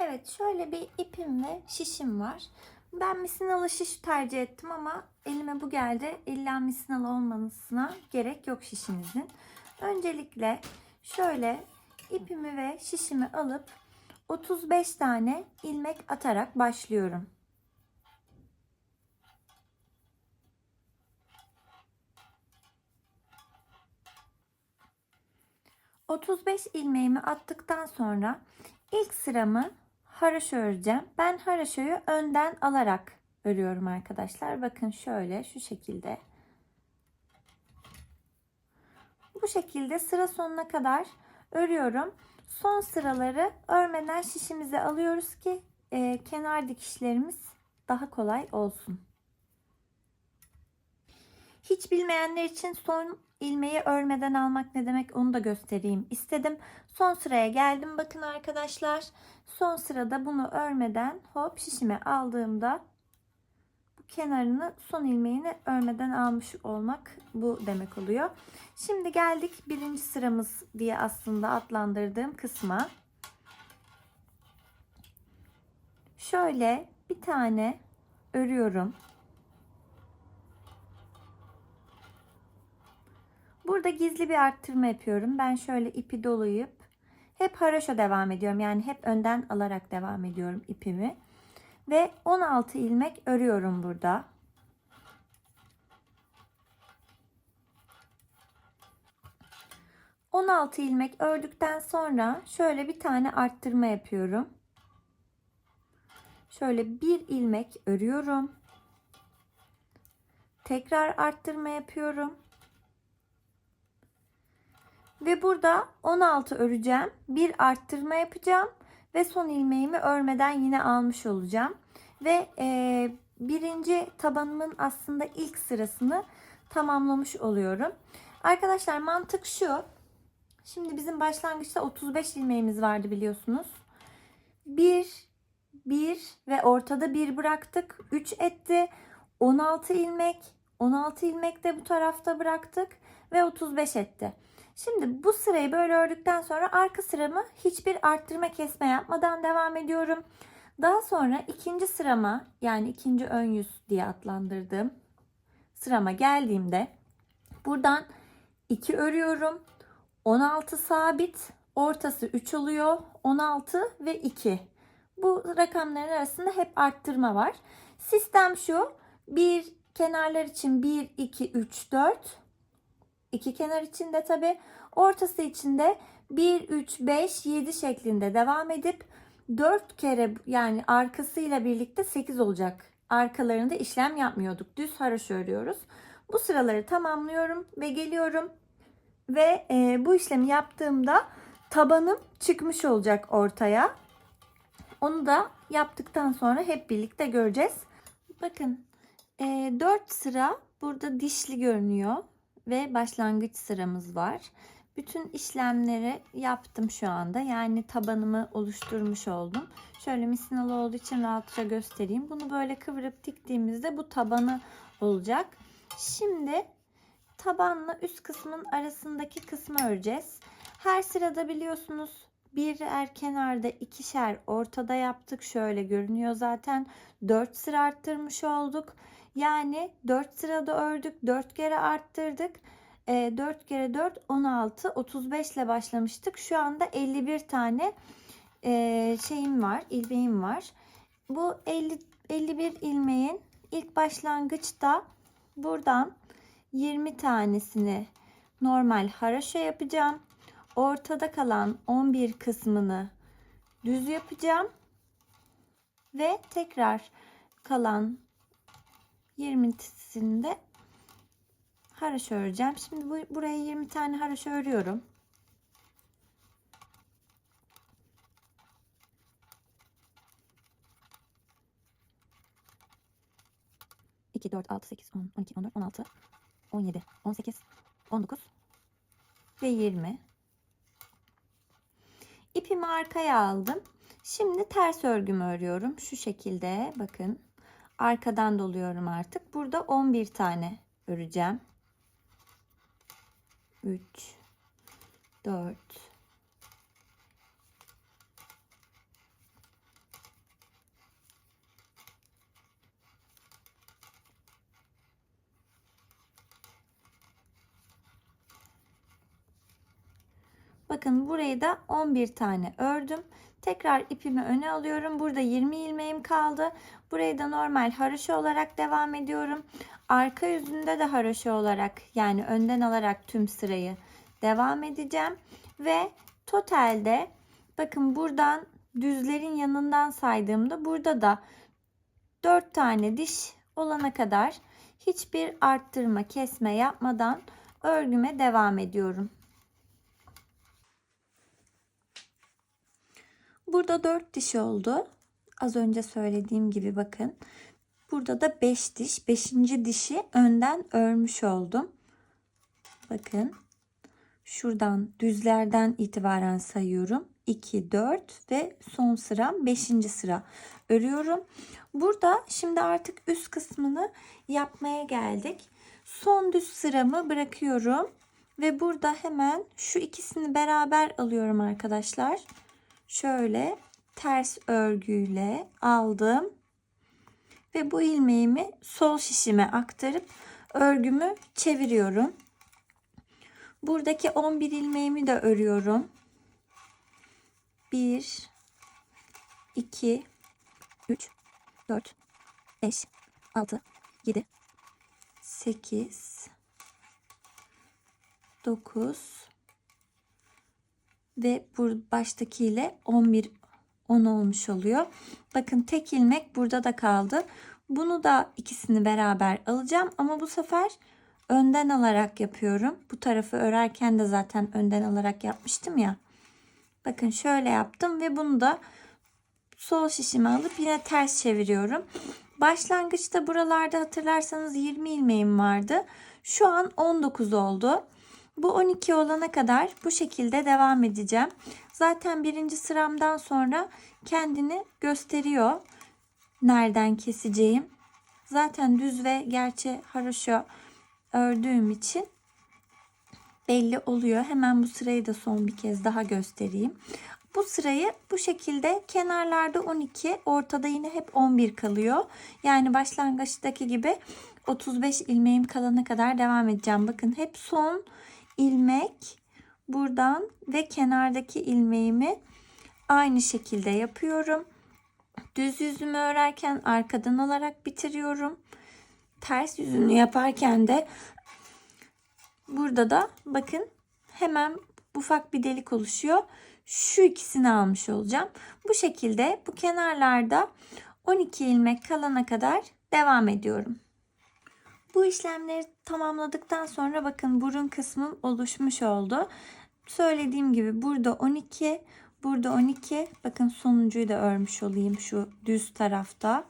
Evet şöyle bir ipim ve şişim var. Ben misinalı şiş tercih ettim ama elime bu geldi. İlla misinalı olmasına gerek yok şişinizin. Öncelikle şöyle ipimi ve şişimi alıp 35 tane ilmek atarak başlıyorum. ...35 ilmeğimi attıktan sonra... ...ilk sıramı haroşa öreceğim. Ben haroşayı önden alarak örüyorum arkadaşlar. Bakın şöyle şu şekilde. Bu şekilde sıra sonuna kadar örüyorum. Son sıraları örmeden şişimize alıyoruz ki e, kenar dikişlerimiz daha kolay olsun. Hiç bilmeyenler için son ilmeği örmeden almak ne demek onu da göstereyim istedim. Son sıraya geldim bakın arkadaşlar. Son sırada bunu örmeden hop şişime aldığımda bu kenarını son ilmeğini örmeden almış olmak bu demek oluyor. Şimdi geldik birinci sıramız diye aslında adlandırdığım kısma. Şöyle bir tane örüyorum. Burada gizli bir arttırma yapıyorum. Ben şöyle ipi dolayıp hep haroşa devam ediyorum. Yani hep önden alarak devam ediyorum ipimi. Ve 16 ilmek örüyorum burada. ...16 ilmek ördükten sonra... ...şöyle bir tane arttırma yapıyorum. Şöyle bir ilmek örüyorum. Tekrar arttırma yapıyorum. Ve burada 16 öreceğim. Bir arttırma yapacağım. Ve son ilmeğimi örmeden yine almış olacağım. Ve e, birinci tabanımın aslında ilk sırasını tamamlamış oluyorum. Arkadaşlar mantık şu. Şimdi bizim başlangıçta 35 ilmeğimiz vardı biliyorsunuz. 1, 1 ve ortada 1 bıraktık. 3 etti. 16 ilmek. 16 ilmek de bu tarafta bıraktık. Ve 35 etti. Şimdi bu sırayı böyle ördükten sonra arka sıramı hiçbir arttırma kesme yapmadan devam ediyorum. Daha sonra ikinci sırama yani ikinci ön yüz diye adlandırdığım sırama geldiğimde buradan 2 örüyorum. 16 sabit, ortası 3 oluyor. 16 ve 2. Bu rakamların arasında hep arttırma var. Sistem şu. Bir kenarlar için 1 2 3 4 iki kenar içinde tabi ortası içinde 1 3 5 7 şeklinde devam edip 4 kere yani arkasıyla birlikte 8 olacak. Arkalarında işlem yapmıyorduk. Düz haroşa örüyoruz. Bu sıraları tamamlıyorum ve geliyorum. Ve e, bu işlemi yaptığımda tabanım çıkmış olacak ortaya. Onu da yaptıktan sonra hep birlikte göreceğiz. Bakın e, 4 sıra burada dişli görünüyor ve başlangıç sıramız var. Bütün işlemleri yaptım şu anda. Yani tabanımı oluşturmuş oldum. Şöyle misinalı olduğu için rahatça göstereyim. Bunu böyle kıvırıp diktiğimizde bu tabanı olacak. Şimdi tabanla üst kısmın arasındaki kısmı öreceğiz. Her sırada biliyorsunuz birer kenarda ikişer ortada yaptık. Şöyle görünüyor zaten. 4 sıra arttırmış olduk. Yani 4 sırada ördük. 4 kere arttırdık. E, 4 kere 4 16 35 ile başlamıştık. Şu anda 51 tane e, şeyim var, ilmeğim var. Bu 50 51 ilmeğin ilk başlangıçta buradan 20 tanesini normal haraşo yapacağım. Ortada kalan 11 kısmını düz yapacağım. Ve tekrar kalan 20'sini de haraşo öreceğim. Şimdi bu, buraya 20 tane haraşo örüyorum. İki, dört, altı, sekiz, on, on iki, on dört, on altı, on yedi, on sekiz, on dokuz ve yirmi. İpimi arkaya aldım. Şimdi ters örgümü örüyorum. Şu şekilde bakın arkadan doluyorum artık. Burada 11 tane öreceğim. 3 4 Bakın burayı da 11 tane ördüm. Tekrar ipimi öne alıyorum. Burada 20 ilmeğim kaldı. Burayı da normal haroşa olarak devam ediyorum. Arka yüzünde de haroşa olarak yani önden alarak tüm sırayı devam edeceğim. Ve totalde bakın buradan düzlerin yanından saydığımda burada da 4 tane diş olana kadar hiçbir arttırma kesme yapmadan örgüme devam ediyorum. Burada 4 diş oldu. Az önce söylediğim gibi bakın. Burada da 5 diş. 5. dişi önden örmüş oldum. Bakın. Şuradan düzlerden itibaren sayıyorum. 2, 4 ve son sıram 5. sıra örüyorum. Burada şimdi artık üst kısmını yapmaya geldik. Son düz sıramı bırakıyorum. Ve burada hemen şu ikisini beraber alıyorum arkadaşlar. Şöyle ters örgüyle aldım. Ve bu ilmeğimi sol şişime aktarıp örgümü çeviriyorum. Buradaki 11 ilmeğimi de örüyorum. 1 2 3 4 5 6 7 8 9 ve bu baştaki ile 11 10 olmuş oluyor. Bakın tek ilmek burada da kaldı. Bunu da ikisini beraber alacağım ama bu sefer önden alarak yapıyorum. Bu tarafı örerken de zaten önden alarak yapmıştım ya. Bakın şöyle yaptım ve bunu da sol şişime alıp yine ters çeviriyorum. Başlangıçta buralarda hatırlarsanız 20 ilmeğim vardı. Şu an 19 oldu. Bu 12 olana kadar bu şekilde devam edeceğim. Zaten birinci sıramdan sonra kendini gösteriyor. Nereden keseceğim. Zaten düz ve gerçi haroşa ördüğüm için belli oluyor. Hemen bu sırayı da son bir kez daha göstereyim. Bu sırayı bu şekilde kenarlarda 12, ortada yine hep 11 kalıyor. Yani başlangıçtaki gibi 35 ilmeğim kalana kadar devam edeceğim. Bakın hep son ilmek buradan ve kenardaki ilmeğimi aynı şekilde yapıyorum. Düz yüzümü örerken arkadan alarak bitiriyorum. Ters yüzünü yaparken de burada da bakın hemen ufak bir delik oluşuyor. Şu ikisini almış olacağım. Bu şekilde bu kenarlarda 12 ilmek kalana kadar devam ediyorum. Bu işlemleri tamamladıktan sonra bakın burun kısmım oluşmuş oldu. Söylediğim gibi burada 12, burada 12. Bakın sonuncuyu da örmüş olayım şu düz tarafta.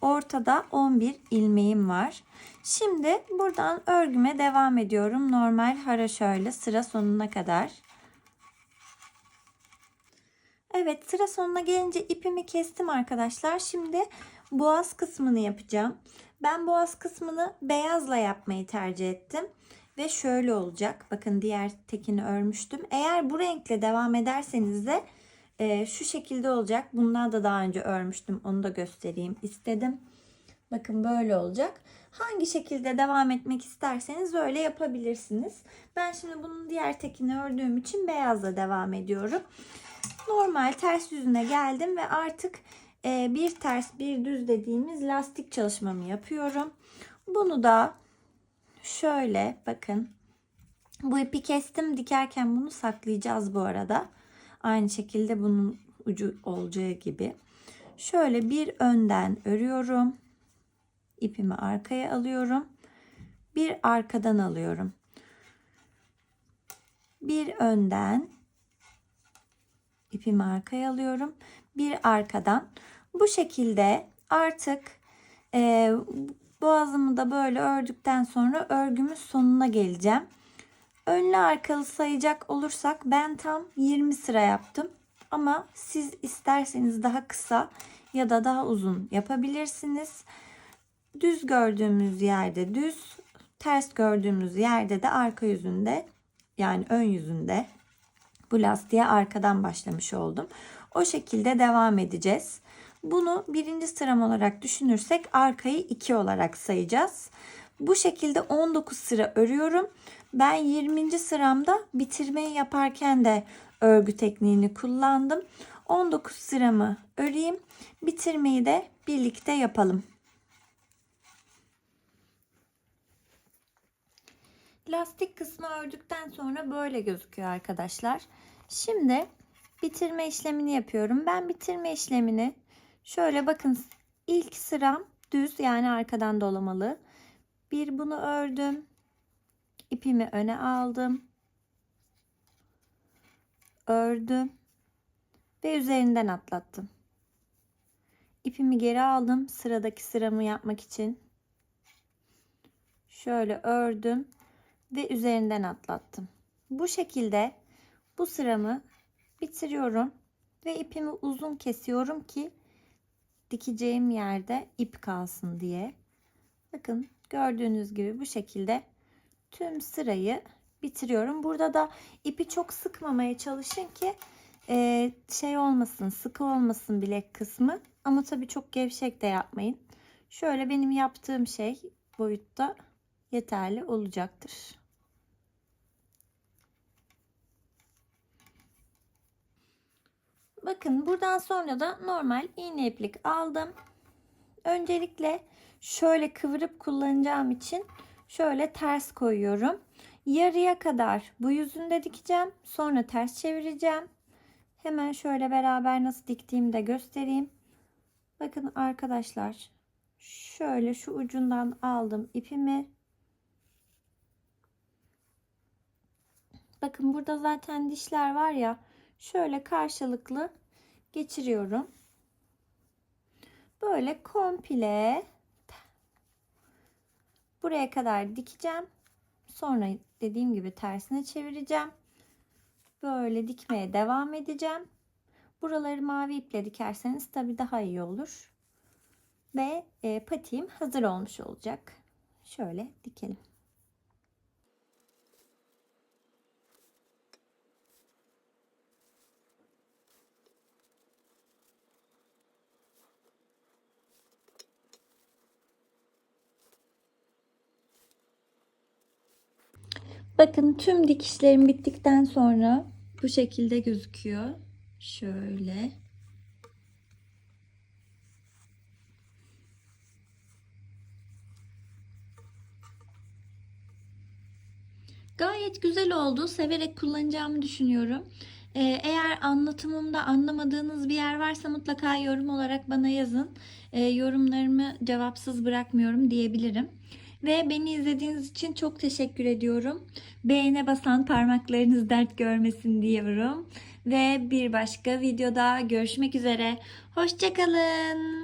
Ortada 11 ilmeğim var. Şimdi buradan örgüme devam ediyorum. Normal haraşöyle sıra sonuna kadar. Evet sıra sonuna gelince ipimi kestim arkadaşlar. Şimdi boğaz kısmını yapacağım. Ben boğaz kısmını beyazla yapmayı tercih ettim. Ve şöyle olacak. Bakın diğer tekini örmüştüm. Eğer bu renkle devam ederseniz de e, şu şekilde olacak. Bundan da daha önce örmüştüm. Onu da göstereyim istedim. Bakın böyle olacak. Hangi şekilde devam etmek isterseniz öyle yapabilirsiniz. Ben şimdi bunun diğer tekini ördüğüm için beyazla devam ediyorum. Normal ters yüzüne geldim ve artık bir ters bir düz dediğimiz lastik çalışmamı yapıyorum. Bunu da şöyle bakın. Bu ipi kestim dikerken bunu saklayacağız bu arada. Aynı şekilde bunun ucu olacağı gibi. Şöyle bir önden örüyorum. İpimi arkaya alıyorum. Bir arkadan alıyorum. Bir önden ipimi arkaya alıyorum. Bir arkadan. Bu şekilde artık e, boğazımı da böyle ördükten sonra örgümün sonuna geleceğim. Önlü arkalı sayacak olursak ben tam 20 sıra yaptım. Ama siz isterseniz daha kısa ya da daha uzun yapabilirsiniz. Düz gördüğümüz yerde düz, ters gördüğümüz yerde de arka yüzünde yani ön yüzünde bu lastiğe arkadan başlamış oldum. O şekilde devam edeceğiz. Bunu birinci sıram olarak düşünürsek arkayı 2 olarak sayacağız. Bu şekilde 19 sıra örüyorum. Ben 20. sıramda bitirmeyi yaparken de örgü tekniğini kullandım. 19 sıramı öreyim. Bitirmeyi de birlikte yapalım. Lastik kısmı ördükten sonra böyle gözüküyor arkadaşlar. Şimdi bitirme işlemini yapıyorum. Ben bitirme işlemini şöyle bakın ilk sıram düz yani arkadan dolamalı. Bir bunu ördüm. İpimi öne aldım. Ördüm ve üzerinden atlattım. İpimi geri aldım sıradaki sıramı yapmak için. Şöyle ördüm ve üzerinden atlattım. Bu şekilde bu sıramı bitiriyorum ve ipimi uzun kesiyorum ki dikeceğim yerde ip kalsın diye. Bakın gördüğünüz gibi bu şekilde tüm sırayı bitiriyorum. Burada da ipi çok sıkmamaya çalışın ki e, şey olmasın, sıkı olmasın bilek kısmı. Ama tabii çok gevşek de yapmayın. Şöyle benim yaptığım şey boyutta yeterli olacaktır. Bakın buradan sonra da normal iğne iplik aldım. Öncelikle şöyle kıvırıp kullanacağım için şöyle ters koyuyorum. Yarıya kadar bu yüzünde dikeceğim. Sonra ters çevireceğim. Hemen şöyle beraber nasıl diktiğimi de göstereyim. Bakın arkadaşlar. Şöyle şu ucundan aldım ipimi. Bakın burada zaten dişler var ya. Şöyle karşılıklı geçiriyorum. Böyle komple buraya kadar dikeceğim. Sonra dediğim gibi tersine çevireceğim. Böyle dikmeye devam edeceğim. Buraları mavi iple dikerseniz tabii daha iyi olur. Ve e, patiğim hazır olmuş olacak. Şöyle dikelim. Bakın tüm dikişlerim bittikten sonra bu şekilde gözüküyor. Şöyle. Gayet güzel oldu. Severek kullanacağımı düşünüyorum. Ee, eğer anlatımımda anlamadığınız bir yer varsa mutlaka yorum olarak bana yazın. Ee, yorumlarımı cevapsız bırakmıyorum diyebilirim. Ve beni izlediğiniz için çok teşekkür ediyorum. Beğene basan parmaklarınız dert görmesin diyorum. Ve bir başka videoda görüşmek üzere. Hoşçakalın.